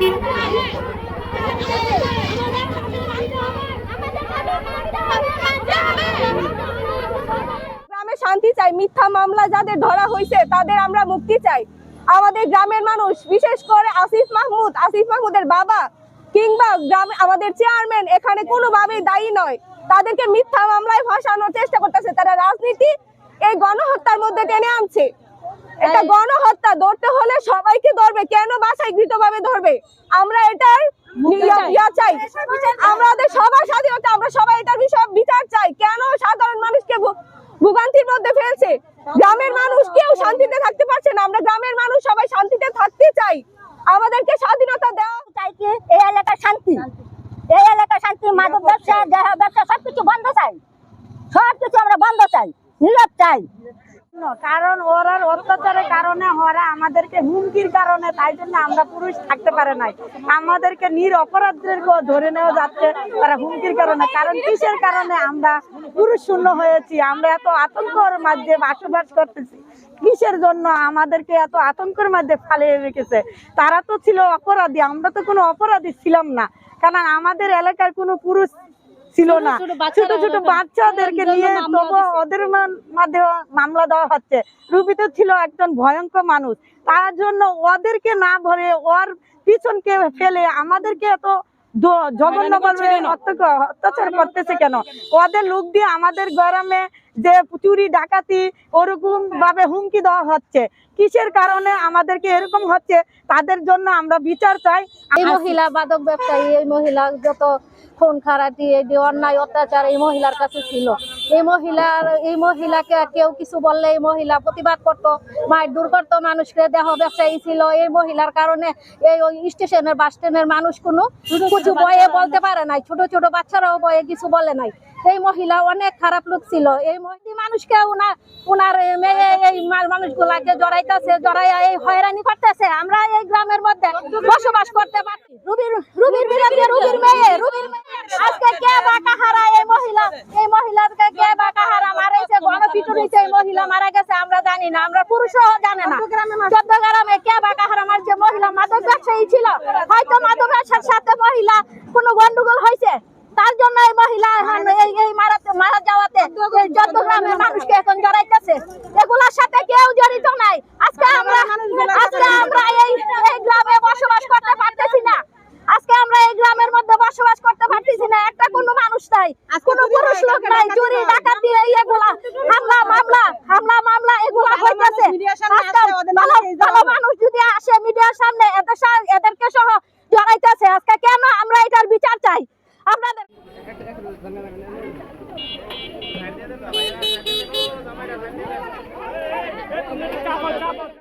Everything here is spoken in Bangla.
গ্রামে শান্তি চাই, মিথ্যা মামলা যাদের ধরা হয়েছে তাদের আমরা মুক্তি চাই। আমাদের গ্রামের মানুষ, বিশেষ করে আসিফ মাহমুদ, আসিফ মাহমুদের বাবা কিংবা গ্রামে, আমাদের চেয়ারম্যান, এখানে কোনোভাবেই দায়ী নয়। তাদেরকে মিথ্যা মামলায় ফাঁসানোর চেষ্টা করতেছে, তারা রাজনীতি, এই গণহত্যার মধ্যে টেনে আনছে। এটা গণহত্যা ধরতে হলে সবাইকে ধরবে। কেন বাসায় ভাবে ধরবে? আমরা এটার চাই। আমাদের সবার স্বাধীনতা আমরা সবাই এটার বিষয়ে বিচার চাই। কেন সাধারণ মানুষকে ভোগান্তির মধ্যে ফেলছে? গ্রামের মানুষ কেউ শান্তিতে থাকতে পারছে না। আমরা গ্রামের মানুষ সবাই শান্তিতে থাকতে চাই। আমাদেরকে স্বাধীনতা দেওয়া চাইছি এই এলাকার শান্তি। এই এলাকার শান্তি মাদক ব্যবসা দেহ ব্যবসা সবকিছু বন্ধ চাই। সবকিছু আমরা বন্ধ চাই। নীরব চাই। কারণ ওরা অত্যাচারের কারণে ওরা আমাদেরকে হুমকির কারণে, তাই জন্য আমরা পুরুষ থাকতে পারে নাই। আমাদেরকে নির ধরে নেওয়া যাচ্ছে তারা হুমকির কারণে। কারণ কিসের কারণে আমরা পুরুষ শূন্য হয়েছি? আমরা এত আতঙ্কর মাঝে বসবাস করতেছি। কিসের জন্য আমাদেরকে এত আতঙ্কের মধ্যে ফালিয়ে রেখেছে? তারা তো ছিল অপরাধী, আমরা তো কোনো অপরাধী ছিলাম না। কারণ আমাদের এলাকার কোনো পুরুষ ছিল না। ছোট ছোট বাচ্চাদেরকে নিয়ে তবু ওদের মাধ্যমে মামলা দেওয়া হচ্ছে। রুবি তো ছিল একজন ভয়ঙ্কর মানুষ। তার জন্য ওদেরকে না ধরে ওর পিছনকে ফেলে আমাদেরকে এত অত্যাচার করতেছে কেন? ওদের লোক দিয়ে আমাদের গ্রামে যে চুরি ডাকাতি ওরকম ভাবে হুমকি দেওয়া হচ্ছে। কিসের কারণে আমাদেরকে এরকম হচ্ছে? তাদের জন্য আমরা বিচার চাই। এই মহিলা বাদক ব্যবসায়ী এই মহিলা যত খুন খারাপি এই অন্যায় অত্যাচার এই মহিলার কাছে ছিল। এই মহিলার এই মহিলাকে কেউ কিছু বললে এই মহিলা প্রতিবাদ করত মায়ের দূর করতো মানুষকে দেহ ব্যবসায়ী ছিল। এই মহিলার কারণে এই ওই স্টেশনের বাস স্ট্যান্ডের মানুষ কোনো কিছু বয়ে বলতে পারে নাই। ছোট ছোট বাচ্চারাও বয়ে কিছু বলে নাই। এই মহিলা অনেক খারাপ লোক ছিল। এই মহিলা মানুষকে উনার উনার মেয়ে এই মানুষগুলাকে জড়াইতেছে, জড়াইয়া এই হয়রানি করতেছে। আমরা এই গ্রামের মধ্যে বসবাস করতে পারছি। রুবির রুবির বিরুদ্ধে, রুবির মেয়ে, রুবির আজকে কে বা কাহারা এই মহিলা? এই মহিলাকে কে বা কাহারা মারাইছে গণপিটুন হইছে এই মহিলা মারা গেছে, আমরা জানি না। আমরা পুরুষও জানে না। চোদ্দ গ্রামে কে বা কাহারা মারছে? মহিলা মাদক ব্যবসায়ী ছিল। হয়তো মাদক ব্যবসার সাথে মহিলা কোনো গন্ডগোল হয়েছে। তার জন্য এই মহিলা এখন এই এই মারাতে মারা যাওয়াতে যত গ্রামের মানুষকে এখন জড়াইতেছে এগুলোর সাথে কেউ জড়িত নাই। আজকে আমরা আজকে আমরা এই এই গ্রামে বসবাস করতে পারতেছি না। আজকে আমরা এই গ্রামের মধ্যে বসবাস করতে পারতেছি না। একটা কোনো মানুষ নাই কোনো পুরুষ লোক নাই চুরি ডাকাতি এই এগুলা হামলা মামলা হামলা মামলা এগুলা হইতেছে। ভালো মানুষ যদি আসে মিডিয়ার সামনে এদের এদেরকে Capa, capa.